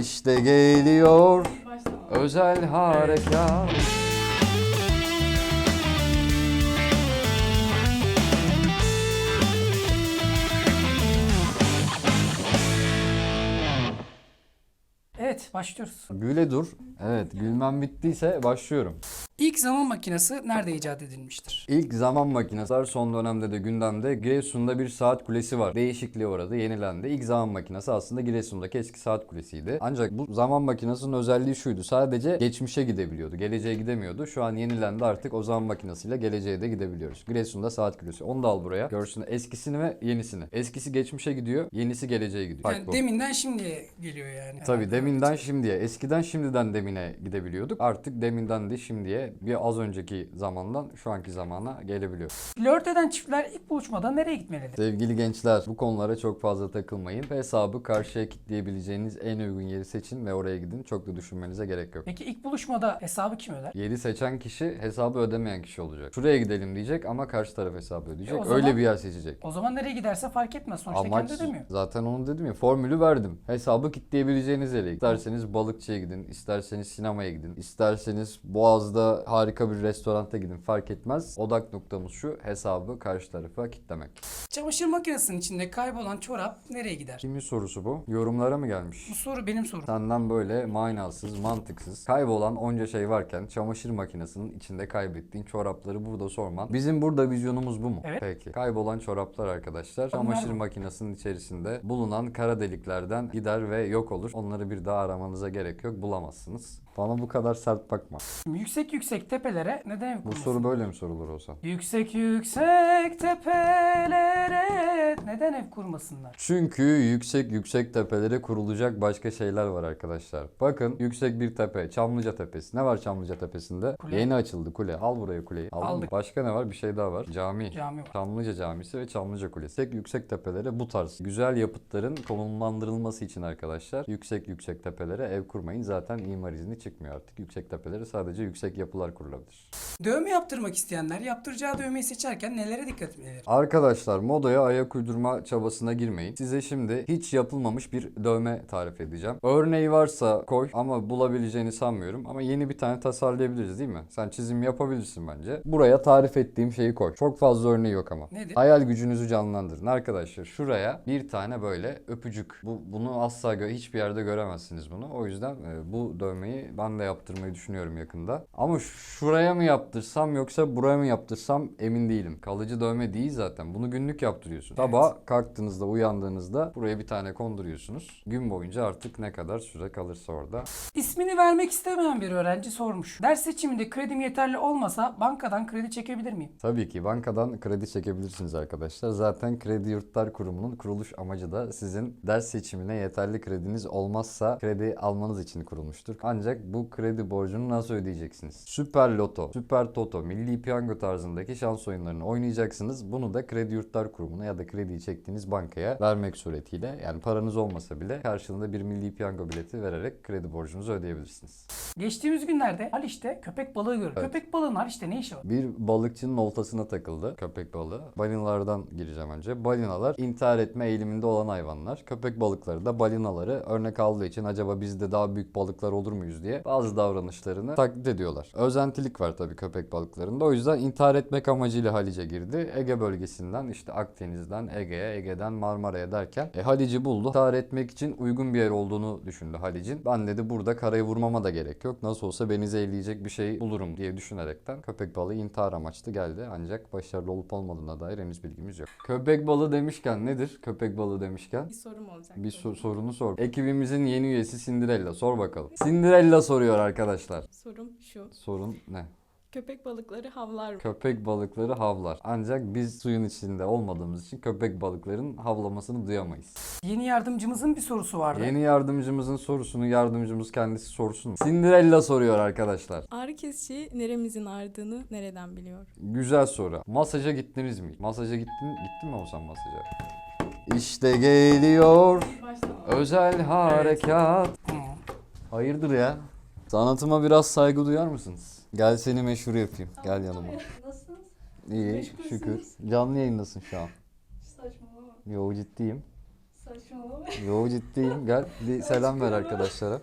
İşte geliyor özel harekat. Evet başlıyoruz. Güle dur. Evet gülmem bittiyse başlıyorum. İlk zaman makinesi nerede icat edilmiştir? İlk zaman makinesi son dönemde de gündemde Giresun'da bir saat kulesi var. Değişikliğe uğradı, yenilendi. İlk zaman makinesi aslında Giresun'daki eski saat kulesiydi. Ancak bu zaman makinesinin özelliği şuydu. Sadece geçmişe gidebiliyordu. Geleceğe gidemiyordu. Şu an yenilendi artık o zaman makinesiyle geleceğe de gidebiliyoruz. Giresun'da saat kulesi. Onu da al buraya. Görsün eskisini ve yenisini. Eskisi geçmişe gidiyor, yenisi geleceğe gidiyor. Fark Yani bu. deminden şimdiye geliyor yani. Tabii deminden şimdiye. Eskiden şimdiden demine gidebiliyorduk. Artık deminden de şimdiye bir az önceki zamandan şu anki zamana gelebiliyor. Flört eden çiftler ilk buluşmada nereye gitmelidir? Sevgili gençler bu konulara çok fazla takılmayın. Hesabı karşıya kitleyebileceğiniz en uygun yeri seçin ve oraya gidin. Çok da düşünmenize gerek yok. Peki ilk buluşmada hesabı kim öder? Yeri seçen kişi hesabı ödemeyen kişi olacak. Şuraya gidelim diyecek ama karşı taraf hesabı ödeyecek. E o zaman- Öyle bir yer seçecek. O zaman nereye giderse fark etmez. Sonuçta Amaç kendi ödemiyor. zaten onu dedim ya formülü verdim. Hesabı kitleyebileceğiniz yere. İsterseniz balıkçıya gidin, isterseniz sinemaya gidin, isterseniz Boğaz'da harika bir restoranta gidin fark etmez. Odak noktamız şu hesabı karşı tarafa kitlemek. Çamaşır makinesinin içinde kaybolan çorap nereye gider? Kimin sorusu bu? Yorumlara mı gelmiş? Bu soru benim sorum. Senden böyle manasız, mantıksız, kaybolan onca şey varken çamaşır makinesinin içinde kaybettiğin çorapları burada sorman. Bizim burada vizyonumuz bu mu? Evet. Peki. Kaybolan çoraplar arkadaşlar çamaşır mı? makinesinin içerisinde bulunan kara deliklerden gider ve yok olur. Onları bir daha aramanıza gerek yok. Bulamazsınız. Bana bu kadar sert bakma. Yüksek yüksek tepelere neden ev Bu soru böyle mi sorulur olsa? Yüksek yüksek tepelere neden ev kurmasınlar? Çünkü yüksek yüksek tepelere kurulacak başka şeyler var arkadaşlar. Bakın yüksek bir tepe, Çamlıca Tepesi. Ne var Çamlıca Tepesi'nde? Kule. Yeni açıldı kule. Al buraya kuleyi. Aldın mı? Aldık. Başka ne var? Bir şey daha var. Cami. Cami var. Çamlıca Camisi ve Çamlıca Kulesi. Tek yüksek tepelere bu tarz güzel yapıtların konumlandırılması için arkadaşlar yüksek yüksek tepelere ev kurmayın. Zaten imar izni çıkmıyor artık. Yüksek tepelere sadece yüksek yapılar kurulabilir. Dövme yaptırmak isteyenler yaptıracağı dövmeyi seçerken nelere dikkat etmelidir? Arkadaşlar modaya ayak uydurma çabasına girmeyin. Size şimdi hiç yapılmamış bir dövme tarif edeceğim. Örneği varsa koy ama bulabileceğini sanmıyorum. Ama yeni bir tane tasarlayabiliriz değil mi? Sen çizim yapabilirsin bence. Buraya tarif ettiğim şeyi koy. Çok fazla örneği yok ama. Nedir? Hayal gücünüzü canlandırın arkadaşlar. Şuraya bir tane böyle öpücük. Bu bunu asla hiçbir yerde göremezsiniz bunu. O yüzden e, bu dövmeyi ben de yaptırmayı düşünüyorum yakında. Ama şuraya mı yaptırsam yoksa buraya mı yaptırsam emin değilim. Kalıcı dövme değil zaten. Bunu günlük yaptırıyorsun. Sabah kalktığınızda, uyandığınızda buraya bir tane konduruyorsunuz. Gün boyunca artık ne kadar süre kalırsa orada. İsmini vermek istemeyen bir öğrenci sormuş. Ders seçiminde kredim yeterli olmasa bankadan kredi çekebilir miyim? Tabii ki bankadan kredi çekebilirsiniz arkadaşlar. Zaten Kredi Yurtlar Kurumu'nun kuruluş amacı da sizin ders seçimine yeterli krediniz olmazsa kredi almanız için kurulmuştur. Ancak bu kredi borcunu nasıl ödeyeceksiniz? Süper Loto, Süper Toto, Milli Piyango tarzındaki şans oyunlarını oynayacaksınız. Bunu da Kredi Yurtlar Kurumu'na ya da krediyi çektiğiniz bankaya vermek suretiyle yani paranız olmasa bile karşılığında bir Milli Piyango bileti vererek kredi borcunuzu ödeyebilirsiniz. Geçtiğimiz günlerde Haliç'te köpek balığı gördüm. Köpek balığının Haliç'te ne işi var? Bir balıkçının oltasına takıldı köpek balığı. Balinalardan gireceğim önce. Balinalar intihar etme eğiliminde olan hayvanlar. Köpek balıkları da balinaları örnek aldığı için acaba biz de daha büyük balıklar olur muyuz diye bazı davranışlarını taklit ediyorlar. Özentilik var tabii köpek balıklarında. O yüzden intihar etmek amacıyla Halice girdi. Ege bölgesinden işte Akdeniz'den Ege'ye, Ege'den Marmara'ya derken e, Halic'i buldu. İntihar etmek için uygun bir yer olduğunu düşündü Halic'in. Ben dedi burada karayı vurmama da gerek yok. Nasıl olsa beni zehirleyecek bir şey bulurum diye düşünerekten köpek balığı intihar amaçlı geldi. Ancak başarılı olup olmadığına dair henüz bilgimiz yok. Köpek balığı demişken nedir? Köpek balığı demişken Bir sorum olacak. bir so- sorunu sor. Ekibimizin yeni üyesi Cinderella. Sor bakalım. Cinderella soruyor arkadaşlar. Sorum şu. Sorun ne? Köpek balıkları havlar mı? Köpek balıkları havlar. Ancak biz suyun içinde olmadığımız için köpek balıkların havlamasını duyamayız. Yeni yardımcımızın bir sorusu vardı. Yeni yardımcımızın sorusunu yardımcımız kendisi sorsun. Cinderella soruyor arkadaşlar. Ağrı kesici neremizin ağrıdığını nereden biliyor? Güzel soru. Masaja gittiniz mi? Masaja gittin, gittin mi olsan masaja? İşte geliyor Başlama. özel harekat. Hayırdır ya? Sanatıma biraz saygı duyar mısınız? Gel seni meşhur yapayım. Gel yanıma. Nasılsınız? İyi, Meşgulsünüz. şükür. Canlı yayındasın şu an. Saçmalama. Yo ciddiyim. Saçmalama. Yo ciddiyim. Gel bir selam ver arkadaşlara.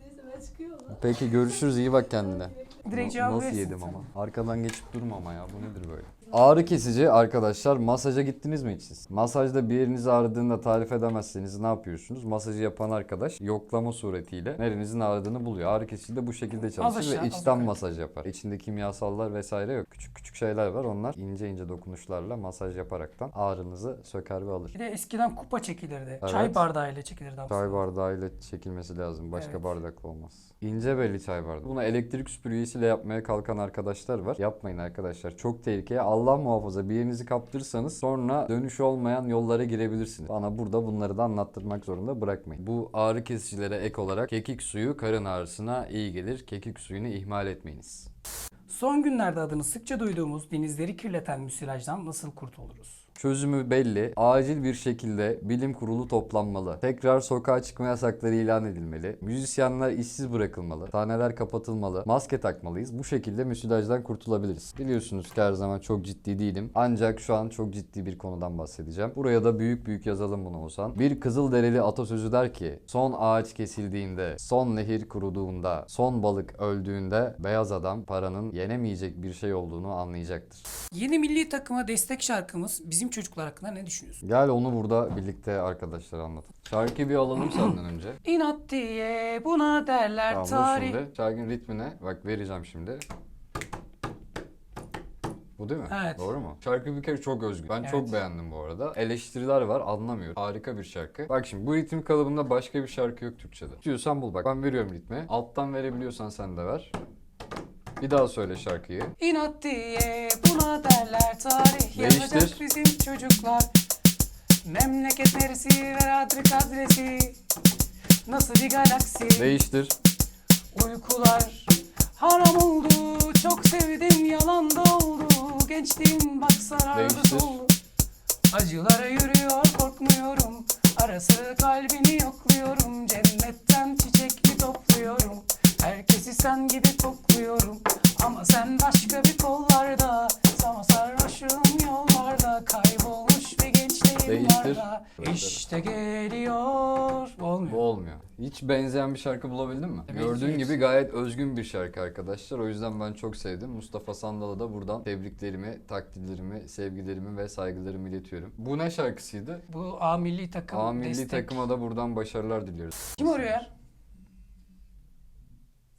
Neyse ben çıkıyorum. Peki görüşürüz. iyi bak kendine. Direkt cevap Nasıl verirsin yedim sen. ama? Arkadan geçip durma ama ya. Bu nedir böyle? Ağrı kesici arkadaşlar. Masaja gittiniz mi hiç siz? Masajda bir yeriniz ağrıdığında tarif edemezseniz ne yapıyorsunuz? Masajı yapan arkadaş yoklama suretiyle nerenizin ağrıdığını buluyor. Ağrı kesici de bu şekilde çalışır aşağı, ve içten masaj yapar. İçinde kimyasallar vesaire yok. Küçük küçük şeyler var. Onlar ince ince dokunuşlarla masaj yaparaktan ağrınızı söker ve alır. Bir de eskiden kupa çekilirdi. Evet. Çay bardağıyla çekilirdi. Çay bardağıyla çekilmesi lazım. Başka Evet. bardakla olmaz. İnce belli çay bardağı. Buna elektrik süpürgesiyle yapmaya kalkan arkadaşlar var. Yapmayın arkadaşlar. Çok tehlikeli. Allah muhafaza bir yerinizi kaptırırsanız sonra dönüş olmayan yollara girebilirsiniz. Bana burada bunları da anlattırmak zorunda bırakmayın. Bu ağrı kesicilere ek olarak kekik suyu karın ağrısına iyi gelir. Kekik suyunu ihmal etmeyiniz. Son günlerde adını sıkça duyduğumuz denizleri kirleten müsilajdan nasıl kurtuluruz? Çözümü belli. Acil bir şekilde bilim kurulu toplanmalı. Tekrar sokağa çıkma yasakları ilan edilmeli. Müzisyenler işsiz bırakılmalı. Sahneler kapatılmalı. Maske takmalıyız. Bu şekilde müsilajdan kurtulabiliriz. Biliyorsunuz ki her zaman çok ciddi değilim. Ancak şu an çok ciddi bir konudan bahsedeceğim. Buraya da büyük büyük yazalım bunu olsan. Bir Kızılderili atasözü der ki son ağaç kesildiğinde, son nehir kuruduğunda, son balık öldüğünde beyaz adam paranın yenemeyecek bir şey olduğunu anlayacaktır. Yeni milli takıma destek şarkımız bizim çocuklar hakkında ne düşünüyorsun? Gel onu burada birlikte arkadaşlar anlatalım. Şarkıyı bir alalım senden önce. İnat diye buna derler Tamam dur tarih. şimdi. Şarkının ritmine bak vereceğim şimdi. Bu değil mi? Evet. Doğru mu? Şarkı bir kere çok özgün. Ben Evet. çok beğendim bu arada. Eleştiriler var anlamıyorum. Harika bir şarkı. Bak şimdi bu ritim kalıbında başka bir şarkı yok Türkçe'de. İstiyorsan bul bak. Ben veriyorum ritmi. Alttan verebiliyorsan sen de ver. Bir daha söyle şarkıyı. İnat diye buna derler tarih Değiştir. yazacak bizim çocuklar. Memleket neresi ver adres adresi. Nasıl bir galaksi Değiştir. uykular haram oldu. Çok sevdim yalan da oldu. Gençliğim bak sarardı Değiştir. Acılara yürüyor korkmuyorum. Arası kalbini yokluyorum. Cennetten çiçek mi topluyorum. Herkesi sen gibi kokluyorum. Ama sen başka bir kollarda. Sama sarhoşum yollarda. Kaybolmuş bir gençliğim Değiştir. var da. İşte geliyor. Olmuyor. Bu olmuyor. Hiç benzeyen bir şarkı bulabildin mi? Tabii Gördüğün ki. gibi gayet özgün bir şarkı arkadaşlar. O yüzden ben çok sevdim. Mustafa Sandal'a da buradan tebriklerimi, takdirlerimi, sevgilerimi ve saygılarımı iletiyorum. Bu ne şarkısıydı? Bu A milli takım A milli destek. takıma da buradan başarılar diliyoruz. Kim arıyor ya?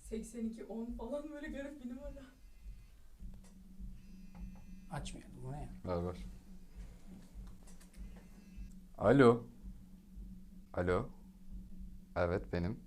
82 10 falan böyle garip bir numara. Açmıyor. Bu ne ya? Ver ver. Alo. Alo. Evet benim.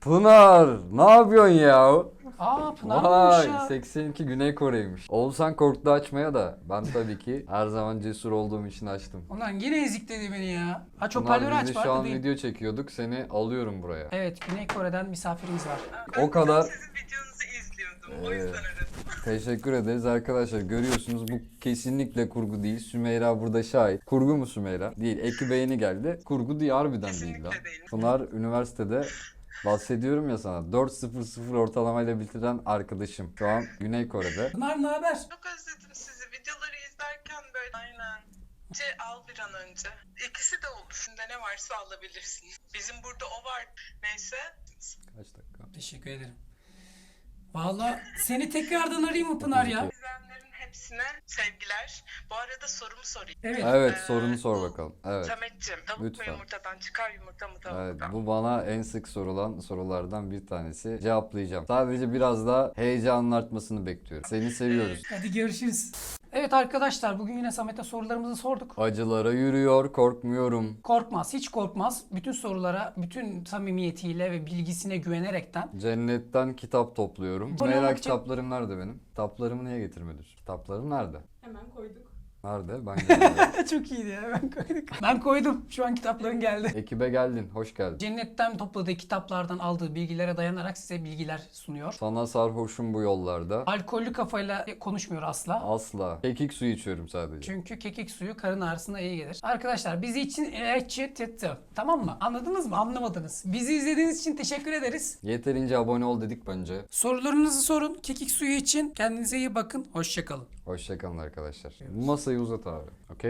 Pınar, ne yapıyorsun ya? Aa Pınar Vay, ya? 82 Güney Kore'ymiş. Oğuzhan korktu açmaya da ben tabii ki her zaman cesur olduğum için açtım. Ulan yine ezikledi beni ya. Aç Pınar hoparlörü biz aç de şu an farklı değil. video çekiyorduk. Seni alıyorum buraya. Evet Güney Kore'den misafirimiz var. O kadar Sizin videonuzu izliyordum. O yüzden aradım. Teşekkür ederiz arkadaşlar. Görüyorsunuz bu kesinlikle kurgu değil. Sümeyra burada şahit. Kurgu mu Sümeyra? Değil. Eki beğeni geldi. Kurgu değil harbiden değil Kesinlikle lan. değil. Pınar üniversitede bahsediyorum ya sana 4.00 ortalamayla bitiren arkadaşım. Şu an Güney Kore'de. Pınar ne haber? Çok özledim sizi. Videoları izlerken böyle aynen. Ce al bir an önce. İkisi de olur. Şimdi ne varsa alabilirsin. Bizim burada o var. Neyse. Kaç dakika? Teşekkür ederim. Vallahi seni tekrardan arayayım mı Pınar ya? İzleyenlerin hepsine sevgiler. Bu arada sorumu sorayım. Evet. Evet Ee, sorunu sor bu- bakalım. Evet. Samet'ciğim tavuk Lütfen. mu yumurtadan çıkar yumurta mı tavuktan? Evet bu bana en sık sorulan sorulardan bir tanesi. Cevaplayacağım. Sadece biraz daha heyecanın artmasını bekliyorum. Seni seviyoruz. Hadi görüşürüz. Evet arkadaşlar bugün yine Samet'e sorularımızı sorduk. Acılara yürüyor korkmuyorum. Korkmaz, hiç korkmaz. Bütün sorulara, bütün samimiyetiyle ve bilgisine güvenerekten Cennetten kitap topluyorum. Bu ne Merak için? kitaplarım nerede benim? Kitaplarımı niye getirmedin? Kitaplarım nerede? Hemen koyduk. Nerede? Ben geldim. çok iyiydi ya ben koyduk. Ben koydum. Şu an kitapların geldi. Ekibe geldin. Hoş geldin. Cennetten topladığı kitaplardan aldığı bilgilere dayanarak size bilgiler sunuyor. Sana sarhoşum bu yollarda. Alkollü kafayla konuşmuyor asla. Asla. Kekik suyu içiyorum sadece. Çünkü kekik suyu karın ağrısına iyi gelir. Arkadaşlar bizi için eçetetti. Tamam mı? Anladınız mı? Anlamadınız. Bizi izlediğiniz için teşekkür ederiz. Yeterince abone ol dedik bence. Sorularınızı sorun. Kekik suyu için kendinize iyi bakın. Hoşçakalın. Hoşçakalın arkadaşlar. Bu saiu usa Atara, ok?